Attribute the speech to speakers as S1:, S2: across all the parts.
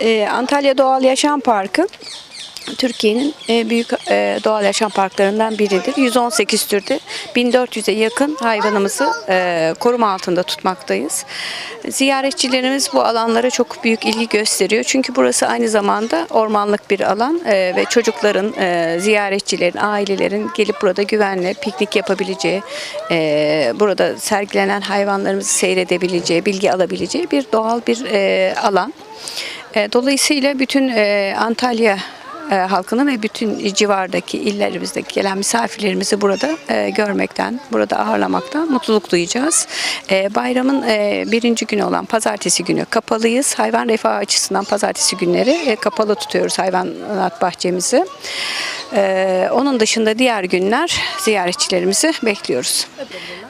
S1: Ee, Antalya Doğal Yaşam Parkı Türkiye'nin e, büyük e, doğal yaşam parklarından biridir. 118 türde 1400'e yakın hayvanımızı e, koruma altında tutmaktayız. Ziyaretçilerimiz bu alanlara çok büyük ilgi gösteriyor. Çünkü burası aynı zamanda ormanlık bir alan ve çocukların, ziyaretçilerin, ailelerin gelip burada güvenle piknik yapabileceği, burada sergilenen hayvanlarımızı seyredebileceği, bilgi alabileceği bir doğal bir alan. E, Dolayısıyla bütün e, Antalya e, halkını ve bütün civardaki illerimizdeki gelen misafirlerimizi burada e, görmekten, burada ağırlamaktan mutluluk duyacağız. E, bayramın e, birinci günü olan pazartesi günü kapalıyız. Hayvan refahı açısından pazartesi günleri e, kapalı tutuyoruz hayvanat bahçemizi. E, onun dışında diğer günler ziyaretçilerimizi bekliyoruz.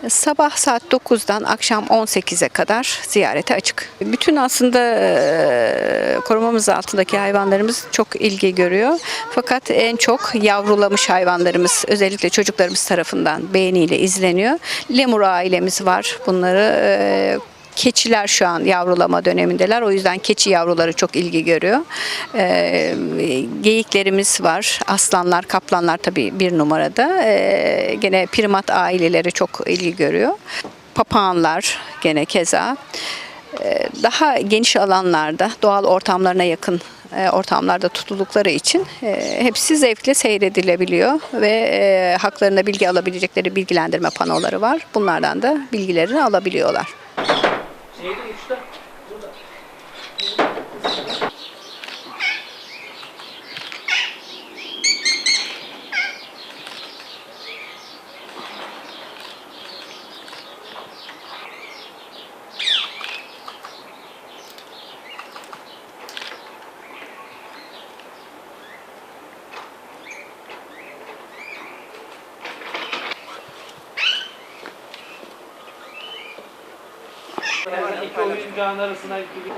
S1: Sabah saat 9'dan akşam 18'e kadar ziyarete açık. Bütün aslında e, korumamız altındaki hayvanlarımız çok ilgi görüyor. Fakat en çok yavrulamış hayvanlarımız özellikle çocuklarımız tarafından beğeniyle izleniyor. Lemur ailemiz var. Bunları e, Keçiler şu an yavrulama dönemindeler. O yüzden keçi yavruları çok ilgi görüyor. Ee, geyiklerimiz var. Aslanlar, kaplanlar tabii bir numarada. Ee, gene primat aileleri çok ilgi görüyor. Papağanlar gene keza. Ee, daha geniş alanlarda, doğal ortamlarına yakın e, ortamlarda tutuldukları için e, hepsi zevkle seyredilebiliyor ve e, haklarında bilgi alabilecekleri bilgilendirme panoları var. Bunlardan da bilgilerini alabiliyorlar.
S2: Uçta. İki oyuncağın arasına gibi.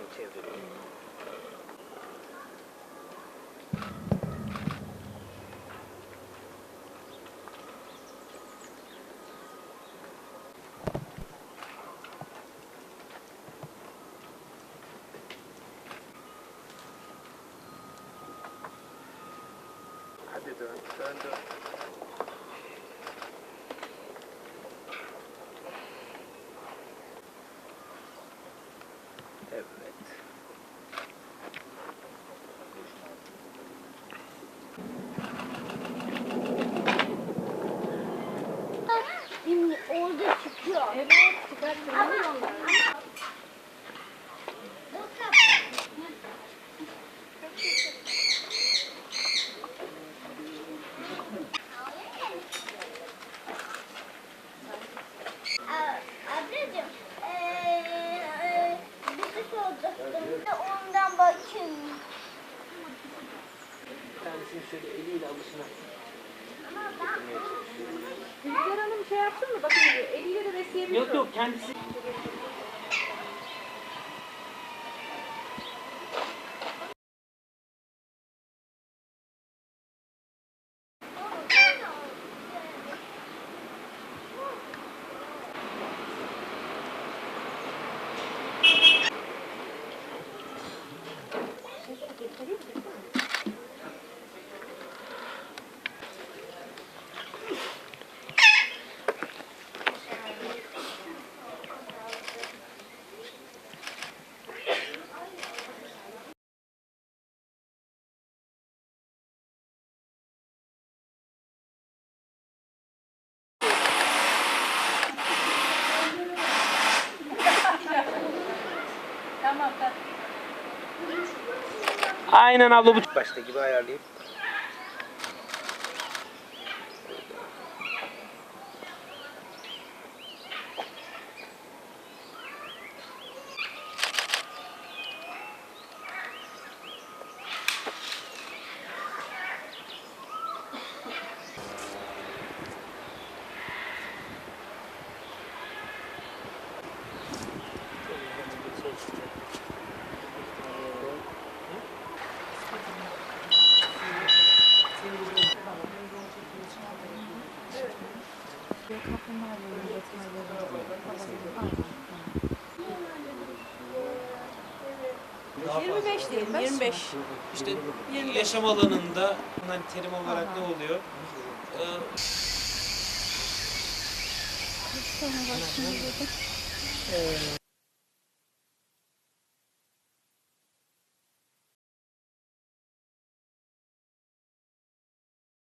S2: 김새우들이. I did the,
S3: the, the çıkıyor. Evet, bir şey soracaktım. Ondan bakayım.
S2: Tanesini şöyle eliyle alışına.
S4: Rüzgar Hanım şey yapsın mı? Bakın eliyle de besleyebiliyor.
S2: Yok yok kendisi.
S4: Aynen abla bu başta gibi ayarlayıp.
S5: İşte yaşam alanında hani terim olarak ne oluyor? Ee,